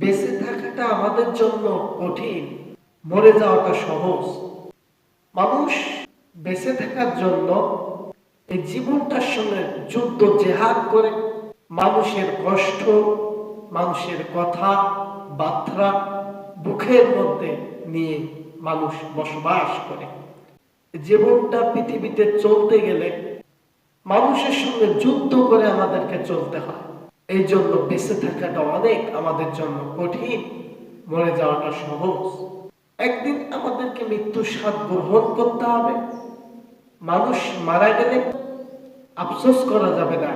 বেঁচে থাকাটা আমাদের জন্য কঠিন, মরে যাওয়াটা সহজ। মানুষ বেঁচে থাকার জন্য এই জীবনটার সঙ্গে যুদ্ধ, জেহাদ করে মানুষের কষ্ট, মানুষের কথা, বার্তা বুকের মধ্যে নিয়ে মানুষ বসবাস করে। জীবনটা পৃথিবীতে চলতে গেলে মানুষের সঙ্গে যুদ্ধ করে আমাদেরকে চলতে হয়। এই জন্য বেঁচে থাকাটা অনেক আমাদের জন্য কঠিন। মরে যাওয়াটা সহজ। একদিন আমাদেরকে মৃত্যুর স্বাদ গ্রহণ করতে হবে। মানুষ মারা গেলে আফসোস করা যাবে না।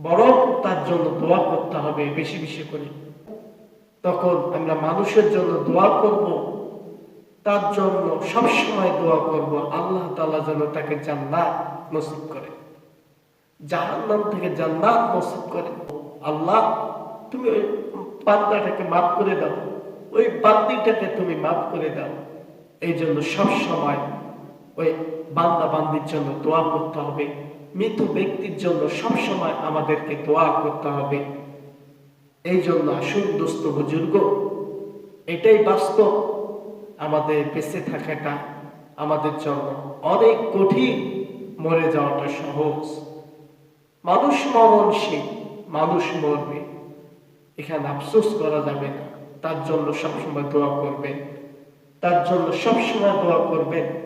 বরং তার জন্য দোয়া করতে হবে বেশি বেশি করে। তখন আমরা মানুষের জন্য দোয়া করব। তার জন্য সবসময় দোয়া করব। আল্লাহ তালা যেন তাকে জান্নাত নসিব করে। জাহান্নাম থেকে জান্নাত নসিব করে। আল্লাহ, তুমি ওই বান্দাটাকে মাফ করে দাও। ওই বান্দিটাকে তুমি মাফ করে দাও। এই জন্য সব সময় ওই বান্দা বান্দির জন্য দোয়া করতে হবে। মৃত ব্যক্তির জন্য সব সময় আমাদেরকে দোয়া করতে হবে। এই জন্য আসুন দোস্ত বুজুর্গ, এটাই বাস্তব। আমাদের বেঁচে থাকাটা আমাদের জন্য অনেক কঠিন। মরে যাওয়াটা সহজ। মানুষ মরণশীল মানুষ মরবে। এখানে আফসোস করা যাবে না। তার জন্য সবসময় দোয়া করবেন। তার জন্য সবসময় দোয়া করবেন।